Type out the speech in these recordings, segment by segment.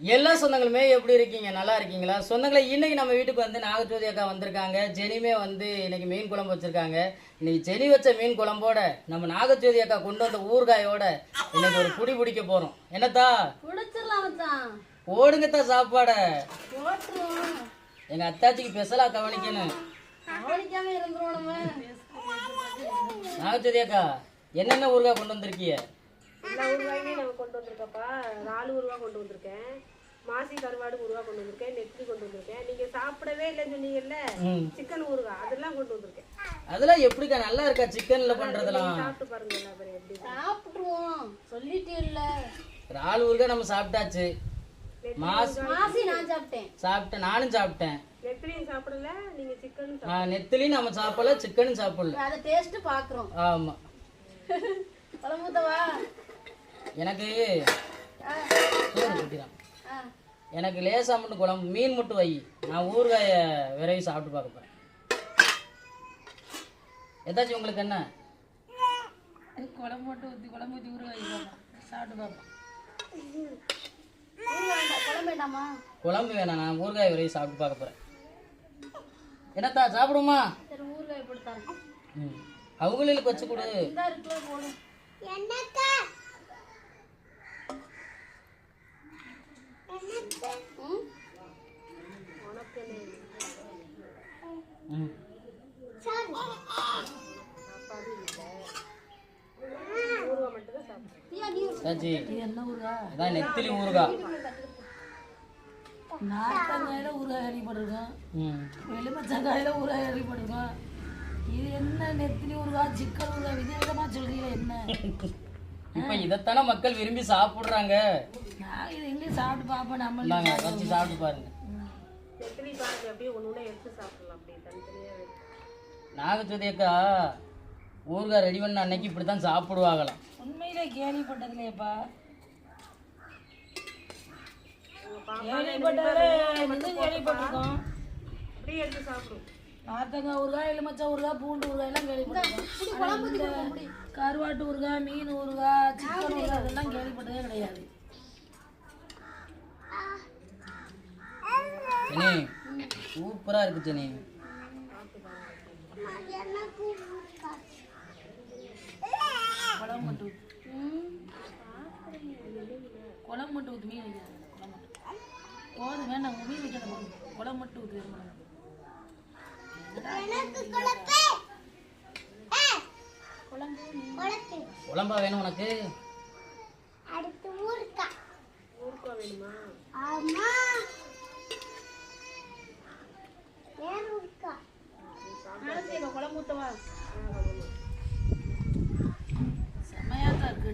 எல்லா சொந்தங்களுமே எப்படி இருக்கீங்க? நல்லா இருக்கீங்களா? சொந்தங்களே இன்னைக்கு நம்ம வீட்டுக்கு வந்து நாகஜோதி அக்கா வந்திருக்காங்க. ஜெனிமே வந்து இன்னைக்கு மீன் குழம்பு வச்சிருக்காங்க. இன்னைக்கு ஜெனி வச்ச மீன் குழம்போட நம்ம நாகஜோதி அக்கா கொண்டு வந்த ஊறுகாயோட இன்னைக்கு ஒரு புடி பிடிக்க போறோம். என்னத்தா? ஓடுங்கத்தா சாப்பாட. எங்க அத்தாச்சிக்கு ஸ்பெஷலா கவனிக்கணும். நாகஜோதி அக்கா என்னென்ன ஊறுகாய் கொண்டு வந்திருக்கீங்க? எல்லா ஊறுகாயுமே நான் கொண்டு வந்திருக்கப்பா. நாலு ஊறுகாய் கொண்டு வந்திருக்கேன். மாசி கருவாடு ஊறுகாய் கொண்டு வந்திருக்கேன். நெத்திலி கொண்டு வந்திருக்கேன். நீங்க சாப்பிடவே இல்லைன்னு சொன்னீங்கல்ல. சிக்கன் ஊறுகாய் அதெல்லாம் கொண்டு வந்திருக்கேன். அதெல்லாம் எப்படிக்கா? நல்லா இருக்கா சிக்கன்ல பண்றதெல்லாம்? சாப்பிட்டு பாருங்க எல்லா பேரும் எப்படி சாப்பிட்டுருவோம். சொல்லிட்டே இல்ல. இறால் ஊறுகாய் நம்ம சாப்பிட்டாச்சு. மாஸ் மாசி நான் சாப்பிட்டேன். சாப்பிட்டேன். நானும் சாப்பிட்டேன். நெத்திலியும் சாப்பிடல நீங்க சிக்கன் ஆ, நெத்திலியும் நம்ம சாப்பிடல சிக்கனும் சாப்பிடல. அதை டேஸ்ட் பாக்குறோம் ஆமா. பழமுத்தவா? எனக்கு சோறு கொட்டிதான். ஆ. எனக்கு லேசா மட்டும் குழம்பு மீன் மட்டும் வை. நான் ஊறுகாய விரைவி சாப்பிட்டு பார்க்க போறேன். ஏதாச்சும் உங்களுக்கு என்ன? குழம்பு மட்டும் ஊற்றி குழம்பு ஊற்றி ஊற வைக்கலாம் சாப்பிட்டு பார்ப்போம். குழம்பு வேணாம் நான் ஊறுகாய விரைவி சாப்பிட்டு பார்க்க போறேன். என்னத்தா சாப்பிடுமா சரி ஊறுகாய் ம். அவங்களுக்கு வச்சு கொடு இந்த இருக்குல்ல போடும் ம்? ம் ஊறுகாய் மட்டும் தான் சாப்பிடுறேன் பிரியா, நீ ஒரு- சாச்சி அதான் நெத்திலி ஊறுகாய் நார்த்தங்காயில ஊறுகாய் கேள்விப்பட்டிருக்கோம் ம். எலுமிச்சங்காயில ஊறுகாய் கேள்விப்பட்டிருக்கோம் இது என்ன நெத்திலி ஊறுகாய் சிக்கன் ஊறுகாய் விதவிதமாக சொல்றீங்களே என்ன? இப்போ இதைத்தானே மக்கள் விரும்பி சாப்பிடுறாங்க. நான் இது எங்கேயும் சாப்பிட்டு பார்ப்போம் நம்ம வச்சு சாப்பிட்டு பாருங்க. நெத்திலி பாருங்க அப்படியே ஒன்று ஒன்று எடுத்து சாப்பிடலாம் அப்படியே தனித்தனியாக நாகச்சோதி அக்கா ஊறுகாய் ரெடி பண்ண அன்னைக்கு இப்படி தான் சாப்பிடுவாங்களாம். உண்மையிலே கேள்விப்பட்டதுலையப்பா கேள்விப்பட்டதுல இது கேள்விப்பட்டிருக்கோம். அப்படியே எடுத்து சாப்பிடும் நார்த்தங்காய் ஊறுகாய் எலுமிச்சை ஊறுகாய் பூண்டு ஊறுகாய் எல்லாம் கேள்விப்பட்டிருக்கோம். கருவாட்டு ஊறுகாய் மீன் ஊறுகாய் சிக்கன் ஊறுகாய் இதெல்லாம் கேள்விப்பட்டதே கிடையாது. ஜெனி. சூப்பரா இருக்கு ஜெனி. குழம்பு மட்டும் ஊத்து. குழம்பு மட்டும் ஊற்று மீன் வைக்காது. குழம்பு மட்டும் போதும் வேண்டாம் உங்க மீன் வைக்காத போதும். குழம்பு. மட்டும் ஊற்று குழம்பா வேணும் உனக்கு. ஊறுகாய். வேணுமா? நாளைக்கு இப்ப குழம்பு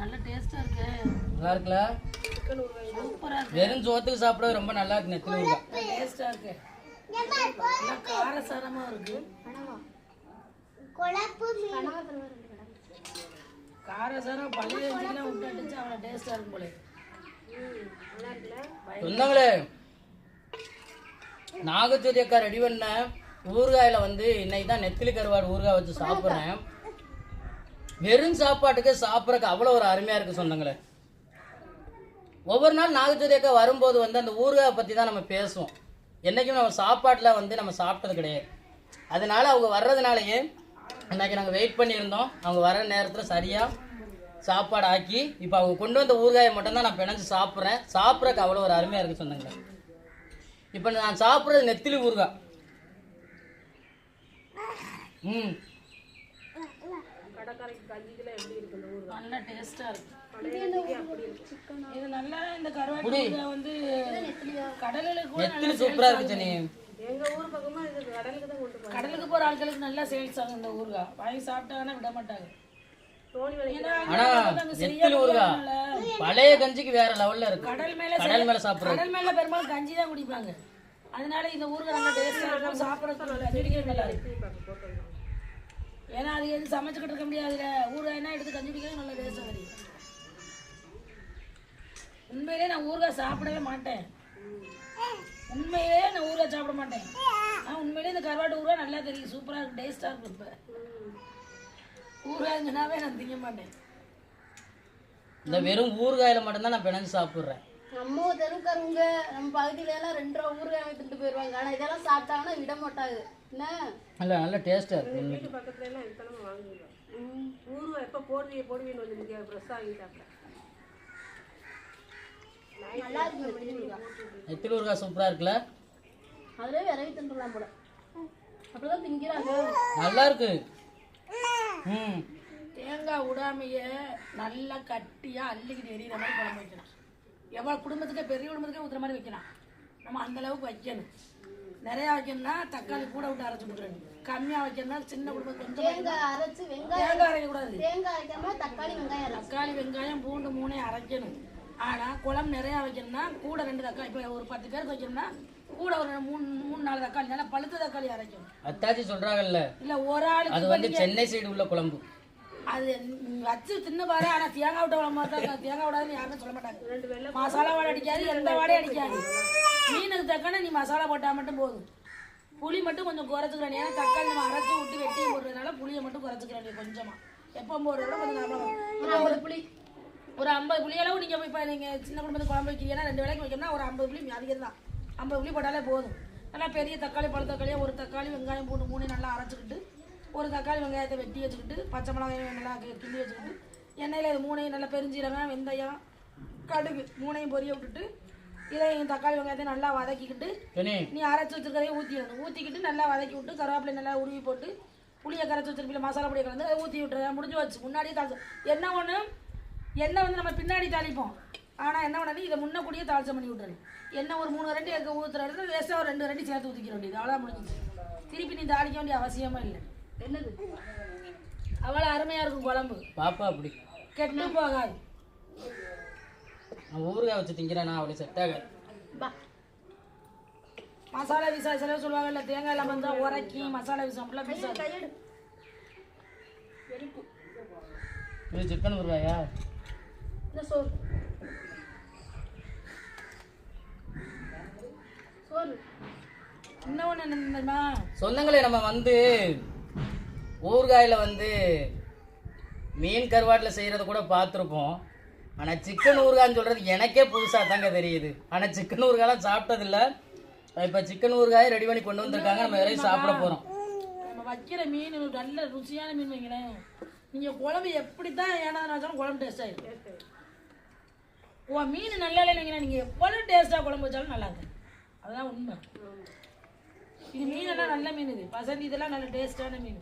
நல்ல டேஸ்ட்டாக இருக்கு. நல்லா இருக்குல்ல? வெறும் சோத்துக்கு சாப்பிட ரொம்ப நல்லா இருக்கு நெத்திலி ஊறுகாய் டேஸ்ட்டாக இருக்கு. நல்லா காரசாரமாக இருக்கு. காரசாரம் பள்ளி வச்சுக்கலாம் விட்டு அடிச்சு அவ்வளோ டேஸ்ட்டாக இருக்கும் போல. நல்லா இருக்குல்ல அக்கா ரெடி பண்ண ஊறுகாயில் வந்து இன்னைக்கு தான் நெத்திலி கருவாடு ஊறுகாய் வச்சு சாப்பிட்றேன். வெறும் சாப்பாட்டுக்கு சாப்பிட்றக்கு அவ்வளோ ஒரு அருமையாக இருக்கு சொந்தங்களே. ஒவ்வொரு நாள் நாகச்சோதி அக்கா வரும்போது வந்து அந்த ஊறுகாயை பற்றி தான் நம்ம பேசுவோம். என்றைக்கும் நம்ம சாப்பாட்டில் வந்து நம்ம சாப்பிட்டது கிடையாது. அதனால அவங்க வர்றதுனாலயே இன்றைக்கி நாங்கள் வெயிட் பண்ணியிருந்தோம். அவங்க வர நேரத்தில் சரியாக சாப்பாடு ஆக்கி இப்போ அவங்க கொண்டு வந்த ஊறுகாயை மட்டும்தான் நான் பிணைஞ்சு சாப்பிட்றேன். சாப்பிட்றதுக்கு அவ்வளோ ஒரு அருமையாக இருக்குது சொந்தங்களே. இப்போ நான் சாப்பிட்றது நெத்திலி ஊறுகாய் ம். நல்லா டேஸ்ட்டாக இருக்கு. இது நல்லா இந்த கருவாட்டு வந்து கடலுக்கு கூட நெத்திலி சூப்பராக இருக்கு ஜெனி எங்க ஊர் பக்கமா இது கடலுக்கு தான் கொண்டு போறாங்க. கடலுக்கு போகிற ஆட்களுக்கு நல்லா சேல்ஸ் ஆகும் இந்த ஊறுகாய் வாங்கி சாப்பிட்டாங்கன்னா விட மாட்டாங்க. ஆனால் நெத்திலி ஊறுகாய் பழைய கஞ்சிக்கு வேற லெவலில் இருக்கு. கடல் மேல கடல் மேலே சாப்பிட்றது. கடல் மேல பெரும்பாலும் கஞ்சி தான் குடிப்பாங்க. அதனால இந்த ஊறுகாய் நல்லா டேஸ்ட்டாக இருக்கும். சாப்பிட்றதுக்கு கஞ்சி நல்லா இருக்கும் ஏன்னா அது எதுவும் சமைச்சுக்கிட்டு இருக்க முடியாதுல ஊறுகாய்னா எடுத்து கஞ்சி குடிக்கிறது நல்லா டேஸ்ட்டாக தெரியும் உண்மையிலே நான் ஊறுகாய் சாப்பிடவே மாட்டேன். உண்மையிலே நான் ஊறுகாய் சாப்பிட மாட்டேன். ஆனால் உண்மையிலே இந்த கருவாட்டு ஊறுகாய் நல்லா தெரியும். சூப்பராக இருக்கு டேஸ்ட்டாக இருக்கும் இப்போ. ஊறுகாய்ங்கனாவே நான் திங்க மாட்டேன். இந்த வெறும் ஊறுகாயில மட்டும்தான் நான் பிணைஞ்சு சாப்பிட்றேன். நம்ம தெருவுக்காரவங்க நம்ம பகுதியில எல்லாம் ரெண்டு ரூபா ஊறுகாய் வித்துட்டு போயிடுவாங்க ஆனா இதெல்லாம் சாப்பிட்டாங்கன்னா விட மாட்டாங்க என்ன? நல்ல நல்ல டேஸ்ட்டாக இருக்கு. வீட்டு பக்கத்துல எல்லாம் எடுத்தாலும் வாங்குவோம் ஊருவா எப்போ போடுவீங்க போடுவீன்னு வந்து முடியாது ஃப்ரெஷ்ஷாக வாங்கி சாப்பிட்டேன் நல்லா இருக்கு ஊறுகாய். நெத்திலி ஊறுகாய் சூப்பராக இருக்குல்ல? அதுலயே விரவி தின்றுலாம் போல. அப்படிதான் திங்கிறாங்க. நல்லா இருக்கு. தேங்காய் விடாமையே நல்லா கட்டியாக அள்ளிக்கிட்டு எரியிற மாதிரி குழம்பு வைக்கணும் எவ்வளோ குடும்பத்துக்கே பெரிய குடும்பத்துக்கே ஊற்றுற மாதிரி வைக்கலாம். நம்ம அந்த அளவுக்கு வைக்கணும். நிறையா வைக்கணும்னா தக்காளி கூட விட்டு அரைச்சி விட்டுறணும் கம்மியாக வைக்கணும்னா சின்ன குடும்பம் கொஞ்சம் தேங்காய் அரைச்சு வெங்காயம் தேங்காய் அரைக்கக்கூடாது. தேங்காய் அரைக்காம தக்காளி வெங்காயம் தக்காளி வெங்காயம் பூண்டு மூணையும் அரைக்கணும். ஆனால் குழம்பு நிறையா வைக்கணும்னா கூட ரெண்டு தக்காளி. இப்போ ஒரு பத்து பேருக்கு வைக்கணும்னா கூட ஒரு மூணு மூணு நாலு தக்காளி நல்லா பழுத்த தக்காளி அரைக்கணும் அத்தாச்சி சொல்கிறாங்கல்ல இல்லை ஒரு அது ஆளுக்கு வந்து சென்னை சைடு உள்ள குழம்பு. அது வச்சு தின்னு பாரு ஆனால் தேங்காய் விட்ட குழம்பு தான் தேங்காய் விடாதுன்னு யாருமே சொல்ல மாட்டாங்க. மசாலா வாடை அடிக்காது எந்த வாடையும் அடிக்காது. மீனுக்கு தக்கன நீ மசாலா போட்டால் மட்டும் போதும். புளி மட்டும் கொஞ்சம் குறைச்சிக்கிறேன். ஏன்னா தக்காளி நம்ம அரைச்சி விட்டு வெட்டி போடுறதுனால புளியை மட்டும் குறைச்சிக்கிறேன் கொஞ்சமா. எப்போ போடுறத கொஞ்சம் நார்மலா ஒரு ஐம்பது புளி. ஒரு ஐம்பது புளி அளவு நீங்கள் இப்போ நீங்கள் சின்ன குடும்பத்துக்கு குழம்பு வைக்கிறீங்கன்னா ரெண்டு வேலைக்கு வைக்கணும்னா ஒரு ஐம்பது புளி அதிகம் தான். ஐம்பது புளி போட்டாலே போதும். நல்லா பெரிய தக்காளி பழ தக்காளியாக ஒரு தக்காளி வெங்காயம் பூண்டு மூணு நல்லா அரைச்சிக்கிட்டு ஒரு தக்காளி வெங்காயத்தை வெட்டி வச்சுக்கிட்டு பச்சை மிளகாயம் நல்லா கிண்டி வச்சுக்கிட்டு எண்ணெயில் இது மூணையும் நல்லா பெருஞ்சீரகம் வெந்தயம் கடுகு மூணையும் பொரிய விட்டுட்டு இதையும் தக்காளி வெங்காயத்தையும் நல்லா வதக்கிக்கிட்டு நீ அரைச்சி வச்சிருக்கதையும் ஊற்றிடணும் ஊற்றிக்கிட்டு நல்லா வதக்கி விட்டு கருவேப்பிலை நல்லா உருவி போட்டு புளியை கரைச்சி வச்சிருப்பில மசாலா பொடியை கலந்து அதை ஊற்றி விட்டுறேன். முடிஞ்சு வச்சு முன்னாடியே தாளிச்சு. என்ன ஒன்று எண்ணெய் வந்து நம்ம பின்னாடி தாளிப்போம். ஆனால் என்ன பண்ணணும் இதை முன்ன கூடியே தாளிச்சம் பண்ணி விட்டுறணும். எண்ணெய் ஒரு மூணு ரெண்டு எங்க ஊற்றுற இடத்துல வேஸ்ட்டாக ஒரு ரெண்டு ரெண்டு சேர்த்து ஊற்றிக்க வேண்டியது. அவ்வளோ முடிஞ்சுச்சு. திருப்பி நீ தாளிக்க வேண்டிய அவசியமே இல்லை. என்னது? அவ்வளோ அருமையாக இருக்கும் குழம்பு. பாப்பா அப்படி. கெட்டு போகாது. நான் ஊறுகாய் வச்சு திங்கிறேன்னா அவளை செட் ஆகாது. பா. மசாலா விசா சில சொல்லுவாங்க இல்லை தேங்காய் இல்லாமல் இருந்தால் உரைக்கி மசாலா விசா அப்படிலாம் விசா இது சிக்கன் ஊறுகாயா? இந்த சோறு சோறு இன்னொன்று என்ன தெரியுமா சொந்தங்களே நம்ம வந்து ஊறுகாயில் வந்து மீன் கருவாட்டில் செய்கிறத கூட பார்த்துருப்போம். ஆனால் சிக்கன் ஊறுகான்னு சொல்கிறது எனக்கே புதுசாக தாங்க தெரியுது. ஆனால் சிக்கன் ஊறுகாலாம் சாப்பிட்டதில்ல. இப்போ சிக்கன் ஊறுகாயை ரெடி பண்ணி கொண்டு வந்திருக்காங்க. நம்ம விரைவில் சாப்பிட போகிறோம் நம்ம வைக்கிற மீன் நல்ல ருசியான மீன் வைங்களேன். நீங்கள் குழம்பு எப்படி தான் ஏனாதான் வச்சாலும் குழம்பு டேஸ்ட் ஆகிடும் ஓ மீன் நல்லா இல்லைங்க நீங்கள் எவ்வளோ டேஸ்ட்டாக குழம்பு வச்சாலும் நல்லா இருக்கும் அதுதான் உண்மை. இது மீனெல்லாம் நல்ல மீன் இது. பசந்தி இதெல்லாம் நல்ல டேஸ்டான மீன்.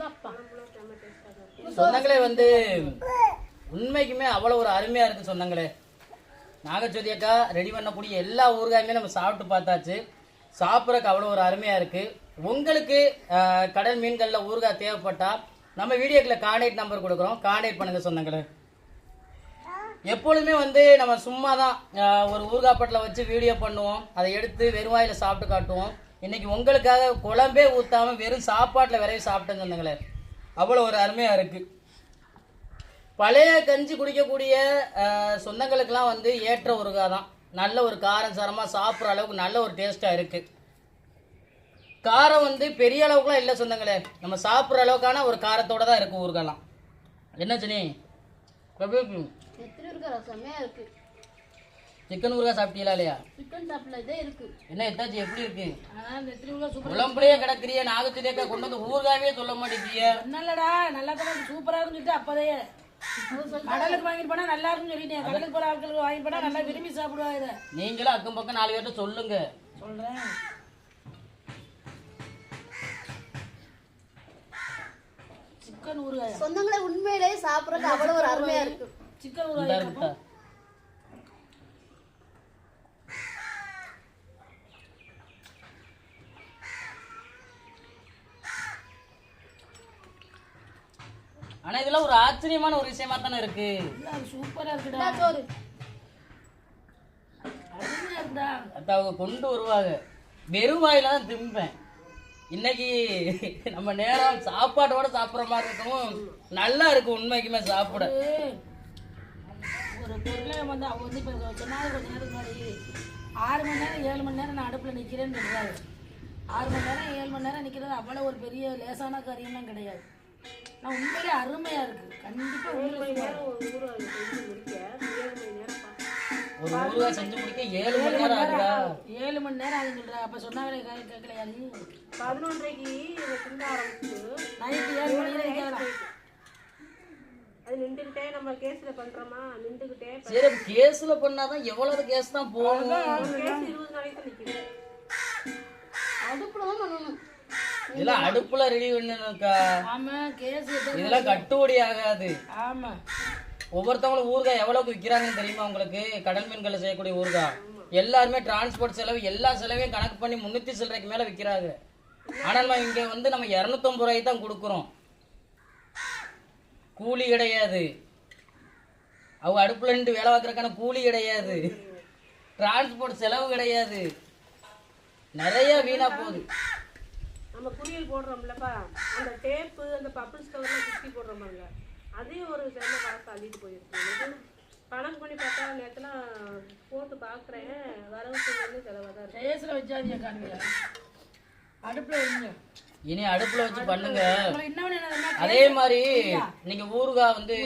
சொன்னங்களே சொந்தங்களே வந்து உண்மைக்குமே அவ்வளோ ஒரு அருமையாக இருக்குது சொந்தங்களே நாகச்சோதி அக்கா ரெடி பண்ணக்கூடிய எல்லா ஊறுகாயுமே நம்ம சாப்பிட்டு பார்த்தாச்சு. சாப்பிட்றக்கு அவ்வளோ ஒரு அருமையாக இருக்குது உங்களுக்கு கடல் மீன்களில் ஊறுகாய் தேவைப்பட்டால் நம்ம வீடியோக்கில் கான்டாக்ட் நம்பர் கொடுக்குறோம். கான்டாக்ட் பண்ணுங்கள் சொந்தங்களே எப்பொழுதுமே வந்து நம்ம சும்மா தான் ஒரு ஊர்காப்பட்டில் வச்சு வீடியோ பண்ணுவோம். அதை எடுத்து வெறும் வாயில் சாப்பிட்டு காட்டுவோம். இன்னைக்கு உங்களுக்காக குழம்பே ஊற்றாம வெறும் சாப்பாட்டில் விரைவி சாப்பிட்டேன்னு சொந்தங்களே அவ்வளோ ஒரு அருமையாக இருக்குது பழைய கஞ்சி குடிக்கக்கூடிய சொந்தங்களுக்கெல்லாம் வந்து ஏற்ற ஊருகா தான் நல்ல ஒரு காரம் சாரமாக சாப்பிட்ற அளவுக்கு நல்ல ஒரு டேஸ்ட்டாக இருக்குது காரம் வந்து பெரிய அளவுக்குலாம் இல்லை சொந்தங்களே. நம்ம சாப்பிட்ற அளவுக்கான ஒரு காரத்தோட தான் இருக்குது ஊறுகாய்லாம். என்ன சினி? இருக்கிற செம்மையா இருக்கு. சிக்கன் ஊறுகாய் சாப்பிட்டீங்களா இல்லையா? சிக்கன் சாப்பிடல இதே இருக்கு. என்ன எத்தாச்சு? எப்படி இருக்கு? சூப்பர் குழம்புலயே கிடக்குறிய நாகத்திலேக்கா கொண்டு வந்து ஊறுகாவே சொல்ல மாட்டேங்கிய நல்லடா நல்லா தான் சூப்பராக இருக்குன்னு சொல்லிட்டு அப்போதே. கடலுக்கு வாங்கிட்டு போனால் நல்லா இருக்குன்னு சொல்லிட்டேன். கடலுக்கு போகிற ஆட்களுக்கு வாங்கிட்டு போனால் நல்லா விரும்பி சாப்பிடுவாங்க இதை. நீங்களும் அக்கம் பக்கம் நாலு பேர்ட்ட சொல்லுங்க. சொல்கிறேன் சிக்கன் ஊறுகாய்? சொந்தங்களே உண்மையிலேயே சாப்பிடறதுக்கு அவ்வளவு ஒரு அருமையா இருக்கு. சிக்கன் இருக்குதா? ஆனா இதெல்லாம் ஒரு ஆச்சரியமான ஒரு விஷயமா தானே இருக்கு. சூப்பராக இருக்குடா. சோறு அவங்க கொண்டு வருவாங்க. வெறும் வாயில தான் திம்பேன். இன்னைக்கு நம்ம நேரம் சாப்பாட்டோட சாப்பிட்ற மாதிரி இருக்கும் நல்லா இருக்கும் உண்மைக்குமே சாப்பிட. ஒரு பொருளை வந்து அவங்க வந்து இப்போ சொன்னாங்க கொஞ்ச நேரத்துக்கு முன்னாடி ஆறு மணி நேரம் ஏழு மணி நேரம் நான் அடுப்பில் நிற்கிறேன்னு சொல்கிறாரு ஆறு மணி நேரம் ஏழு மணி நேரம் நிற்கிறது அவ்வளோ ஒரு பெரிய லேசான காரியம்லாம் கிடையாது. நான் உண்மையிலே அருமையா இருக்கு. கண்டிப்பா ஏழு மணி நேரம் ஒரு ஊறுகாய் செஞ்சு முடிக்க ஏழு மணி நேரம்ப்பா ஒரு செஞ்சு முடிக்க ஏழு மணி நேரம் ஆகுதா? ஏழு மணி நேரம் அப்ப கே- கேட்கலையா நீ? பதினொன்றரைக்கு திங்க ஆரம்பிச்சு நைட்டு ஏழு மணி நேரம் அது நின்றுக்கிட்டே நம்ம கேஸ்ல பண்றோமா? நின்றுக்கிட்டே சரி அப்ப கேஸ்ல பண்ணாதான் எவ்வளவு கேஸ் தான் போகும் கேஸ் இருபது நாளைக்கு நிக்குது. அடுப்புல தான் பண்ணணும். இதெல்லாம் அடுப்புல ரெடி பண்ணணும்க்கா. ஆமா கேஸ் இதெல்லாம் கட்டுப்படி ஆகாது. ஆமா. ஒவ்வொருத்தவங்களும் ஊறுகாய் எவ்வளவுக்கு விற்கிறாங்கன்னு தெரியுமா உங்களுக்கு? கடல் மீன்களை செய்யக்கூடிய ஊறுகாய். எல்லாருமே டிரான்ஸ்போர்ட் செலவு எல்லா செலவையும் கணக்கு பண்ணி முன்னூத்தி சில்லறைக்கு மேல விற்கிறாங்க ஆனா நம்ம இங்க வந்து நம்ம இரநூத்தம்பது ரூபாய்க்கு தான் கொடுக்குறோம். கூலி கிடையாது. அவங்க அடுப்புல நின்று வேலை பார்க்கறதுக்கான கூலி கிடையாது. டிரான்ஸ்போர்ட் செலவு கிடையாது. நிறைய வீணா போகுது. நம்ம குரியல் போடுறோம்லப்பா. அந்த டேப்பு அந்த பப்பிள் ஸ்டவ்லாம் குத்தி போடுறோம் பாருங்க. அதையும் ஒரு சில காசு அள்ளிட்டு போயிருக்கு கணக்கு பண்ணி பார்த்தா நேரத்துலாம் போட்டு பார்க்குறேன். வரவு செலவு செலவாக தான் இருக்கு. வச்சாதீங்க காணுங்க அடுப்புல வைங்க இனி அடுப்புல வச்சு பண்ணுங்க. அதே மாதிரி நீங்க ஊறுகாய் வந்து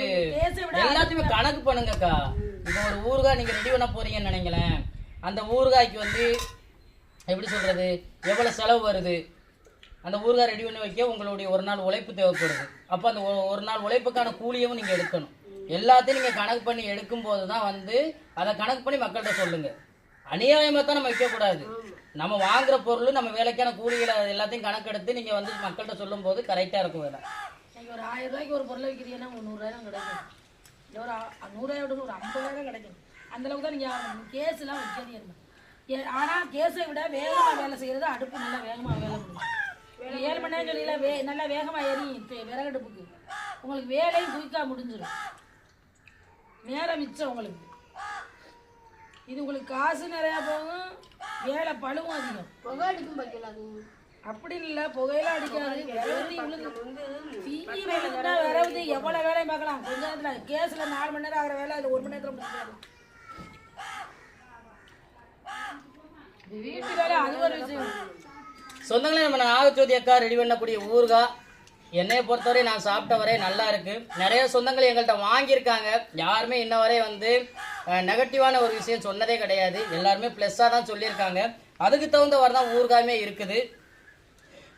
எல்லாத்தையுமே கணக்கு பண்ணுங்கக்கா. இப்போ ஒரு ஊறுகாய் நீங்க ரெடி பண்ண போறீங்கன்னு நினைங்களேன். அந்த ஊறுகாய்க்கு வந்து எப்படி சொல்றது? எவ்வளவு செலவு வருது? அந்த ஊறுகாய் ரெடி பண்ணி வைக்க உங்களுடைய ஒரு நாள் உழைப்பு தேவைப்படுது. அப்போ அந்த ஒரு நாள் உழைப்புக்கான கூலியவும் நீங்க எடுக்கணும். எல்லாத்தையும் நீங்க கணக்கு பண்ணி எடுக்கும் போது தான் வந்து அதை கணக்கு பண்ணி மக்கள்கிட்ட சொல்லுங்க. அநியாயமா தான் நம்ம வைக்கக்கூடாது நம்ம வாங்குற பொருள் நம்ம வேலைக்கான கூலிகளை எல்லாத்தையும் கணக்கெடுத்து நீங்க வந்து மக்கள்கிட்ட சொல்லும் போது கரெக்டா இருக்கும் வேலை நீங்கள் ஒரு ஆயிரம் ரூபாய்க்கு ஒரு பொருளை விற்கிறீங்கன்னா உங்களுக்கு நூறுரூவாயிரம் கிடைக்கும். இல்லை ஒரு நூறுரூவாய் விட ஒரு ஐம்பதாயிரம் கிடைக்கும். அந்த அளவுக்கு தான் நீங்கள் கேஸ்லாம் வைக்காதீங்க ஏ- ஆனால் கேஸை விட வேகமாக வேலை செய்யறது அடுப்பு நல்லா வேகமாக வேலை முடியும் ஏழு மணி நேரம் சொல்லல வே நல்லா வேகமாக ஏறி விறகடுப்புக்கு உங்களுக்கு வேலையும் குயிக்காக முடிஞ்சிடும். நேரம் மிச்சம் உங்களுக்கு. இது உங்களுக்கு காசு நிறையா போகும் வேலை பழுவும் அதிகம். புகை அடிக்கும் அது அப்படி இல்லை புகையெல்லாம் அடிக்காது. விரவுதி தீனி விழுந்தா விரவுதி எவ்வளவு வேலையும் பார்க்கலாம். கொஞ்ச நேரத்துல கேஸ்ல நாலு மணி நேரம் ஆகிற வேலை அது ஒரு மணி நேரத்துல முடிச்சிடாது வீட்டு வேலை அது ஒரு விஷயம். சொந்தங்களே நம்ம நாகச்சோதி அக்கா ரெடி பண்ணக்கூடிய ஊறுகாய். என்னையை பொறுத்தவரை நான் சாப்பிட்ட வரை நல்லா இருக்கு. நிறைய சொந்தங்கள் எங்கள்கிட்ட வாங்கியிருக்காங்க. யாருமே இன்ன வரை வந்து நெகட்டிவான ஒரு விஷயம் சொன்னதே கிடையாது. எல்லாருமே ப்ளஸ்ஸாக தான் சொல்லியிருக்காங்க. அதுக்கு தகுந்தவாறு தான் ஊர்காயுமே இருக்குது.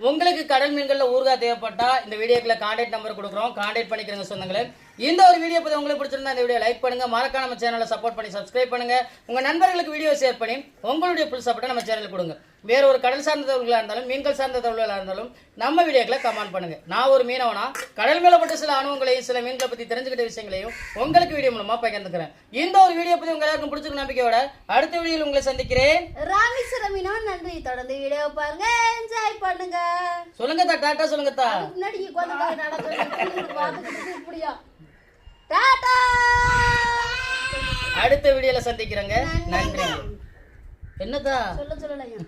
உங்களுக்கு கடல் மீன்களில் ஊறுகாய் தேவைப்பட்டால் இந்த வீடியோக்குள்ள காண்டாக்ட் நம்பர் கொடுக்குறோம். காண்டாக்ட் பண்ணிக்கிறங்க சொந்தங்களே. இந்த ஒரு வீடியோ பற்றி உங்களுக்கு பிடிச்சிருந்தா இந்த வீடியோ லைக் பண்ணுங்க. மறக்காம நம்ம சேனலை சப்போர்ட் பண்ணி சப்ஸ்கிரைப் பண்ணுங்க. உங்கள் நண்பர்களுக்கு வீடியோ ஷேர் பண்ணி உங்களுடைய புல் சப்போர்ட்டை நம்ம சேனலுக்கு கொடுங்க. வேற ஒரு கடல் சார்ந்த தகவல்களாக இருந்தாலும் மீன்கள் சார்ந்த தகவல்களாக இருந்தாலும் நம்ம வீடியோக்களை கமெண்ட் பண்ணுங்க. நான் ஒரு மீனவனா கடல் மேல பட்ட சில அனுபவங்களையும் சில மீன்களை பத்தி தெரிஞ்சுக்கிட்ட விஷயங்களையும் உங்களுக்கு வீடியோ மூலமா பகிர்ந்துக்கிறேன். இந்த ஒரு வீடியோ பத்தி உங்க எல்லாருக்கும் பிடிச்சிருக்க நம்பிக்கையோட அடுத்த வீடியோவில் உங்களை சந்திக்கிறேன். ராமேஸ்வரம் மீனவன் நன்றி. தொடர்ந்து வீடியோ பாருங்க. என்ஜாய் பண்ணுங்க. சொல்லுங்க தா டாட்டா சொல்லுங்க தா. முன்னாடி இப்படியா? டாடா அடுத்த வீடியோல சந்திக்கிறேங்க. நன்றி. என்னதா? சொல்ல சொல்லலையா?